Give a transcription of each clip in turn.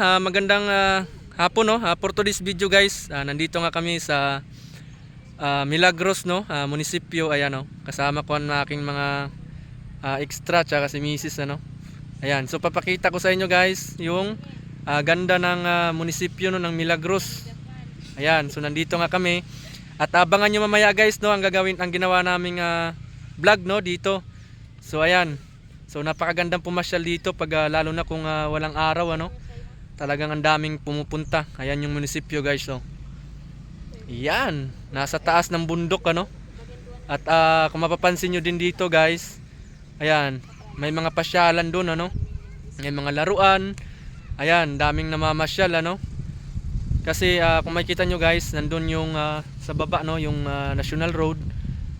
Ah, magandang ah, hapon no. Ah, for today's video guys, ah, nandito nga kami sa ah, Milagros no, ah, munisipyo ayan no. Kasama ko ang aking mga ah, extra tsaka si Mrs. ano. Ayan, so papakita ko sa inyo guys yung ah, ganda ng ah, munisipyo no ng Milagros. Ayan, so nandito nga kami. At abangan nyo mamaya guys no ang gagawin ang ginawa naming ah, vlog no dito. So ayan. So napakagandang pumasyal dito pag ah, lalo na kung ah, walang araw ano. Talagang ang daming pumupunta. Ayan yung munisipyo guys oh. Yan, nasa taas ng bundok ano. At ah, kung mapapansin nyo din dito guys, ayan, may mga pasyalan doon ano. May mga laruan. Ayan, daming namamasyal ano. Kasi ah, kung makita nyo guys, nandun yung ah, sa baba no, yung ah, National Road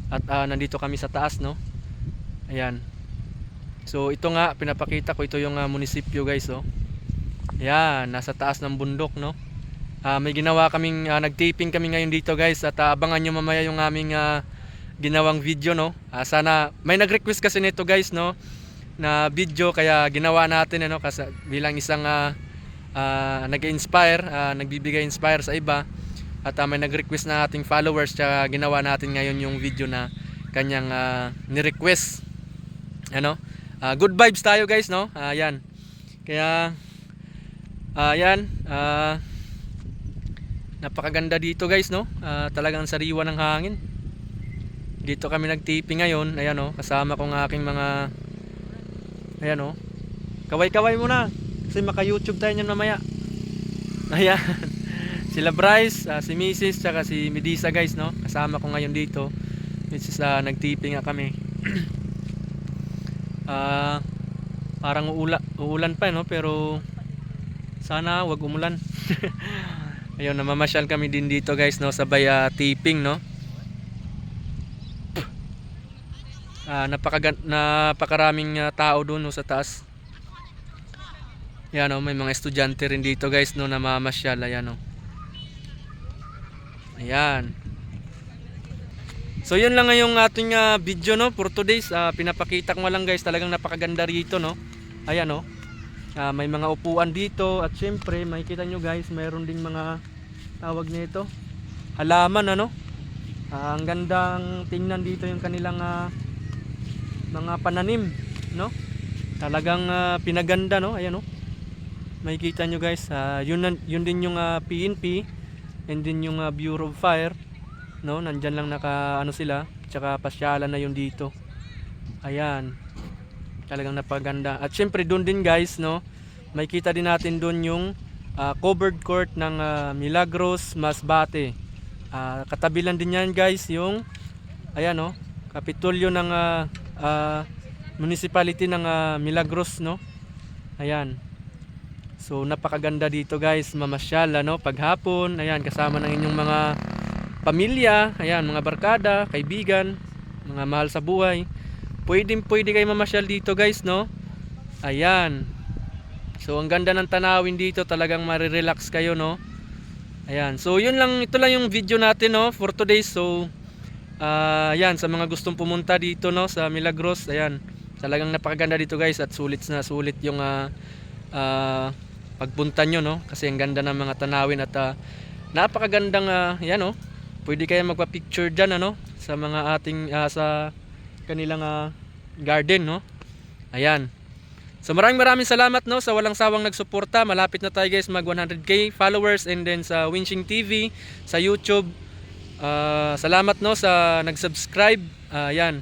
at ah, nandito kami sa taas no. Ayan. So ito nga pinapakita ko ito yung ah, munisipyo guys oh. Ayan, nasa taas ng bundok no. Ah, may ginawa kaming ah, nag-taping kami ngayon dito guys at ah, abangan nyo mamaya yung aming ah, ginawang video no. Ah, sana may nag-request kasi nito guys no na video kaya ginawa natin ano kasi bilang isang ah, ah, nag-inspire, ah, nagbibigay inspire sa iba at ah, may nag-request na ating followers kaya ginawa natin ngayon yung video na kanyang ah, ni-request. Ano? Ah, good vibes tayo guys no. Ayan. Kaya ayan, ah napakaganda dito guys no. Ah, talagang sariwa ng hangin. Dito kami nag-taping ngayon. Ayan oh, kasama ko ng aking mga Ayan oh. Kaway-kaway muna. Kasi maka-YouTube tayo niyan mamaya. Ayan. Sila Bryce, ah, si Mrs. tsaka si Medisa guys no. Kasama ko ngayon dito. Which is ah, nag-taping nga kami. Ah, parang uula, uulan pa no pero sana wag umulan. Ayun, namamasyal kami din dito guys no, sabay ah, taping no. Ah, napaka napakaraming ah, tao doon no, sa taas. Yan no, may mga estudyante rin dito guys no namamasyal ayan no. Ayan. So yun lang ngayong ating ah, video no for today's ah, pinapakita ko lang guys talagang napakaganda rito no. Ayan no. Ah, may mga upuan dito at syempre makikita nyo guys mayroon ding mga tawag nito halaman ano. Ah, ang gandang tingnan dito yung kanilang ah, mga pananim no. Talagang ah, pinaganda no. Ayan no. Makikita nyo guys ah, yun, yun din yung ah, PNP and din yung ah, Bureau of Fire no nandyan lang naka ano sila tsaka pasyalan na yun dito ayan talagang napaganda. At syempre doon din guys no? May kita din natin doon yung ah, covered court ng ah, Milagros Masbate. Ah, katabi lang din yan guys yung ayan no? Kapitulyo ng ah, ah, municipality ng ah, Milagros no? Ayan. So napakaganda dito guys, mamasyal ano? Paghapon. Ayan kasama ng inyong mga pamilya, ayan mga barkada, kaibigan, mga mahal sa buhay. Pwedeng pwede kayo mamasyal dito guys, no? Ayan. So ang ganda ng tanawin dito, talagang marirelax kayo, no? Ayan. So yun lang, ito lang yung video natin, no, for today. So ah ayan sa mga gustong pumunta dito, no, sa Milagros, ayan. Talagang napakaganda dito guys at sulit na sulit yung ah ah, pagpunta nyo no kasi ang ganda ng mga tanawin at ah, napakagandang ah, yan no pwede kayo magpa-picture dyan ano sa mga ating ah, sa kanilang ah, garden no? Ayan. So maraming maraming salamat no sa walang sawang nagsuporta. Malapit na tayo guys mag 100k followers. And then sa Winching TV sa YouTube Ah, salamat no sa nag-subscribe. Ayan.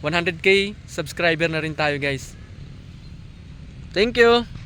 100k subscriber na rin tayo guys. Thank you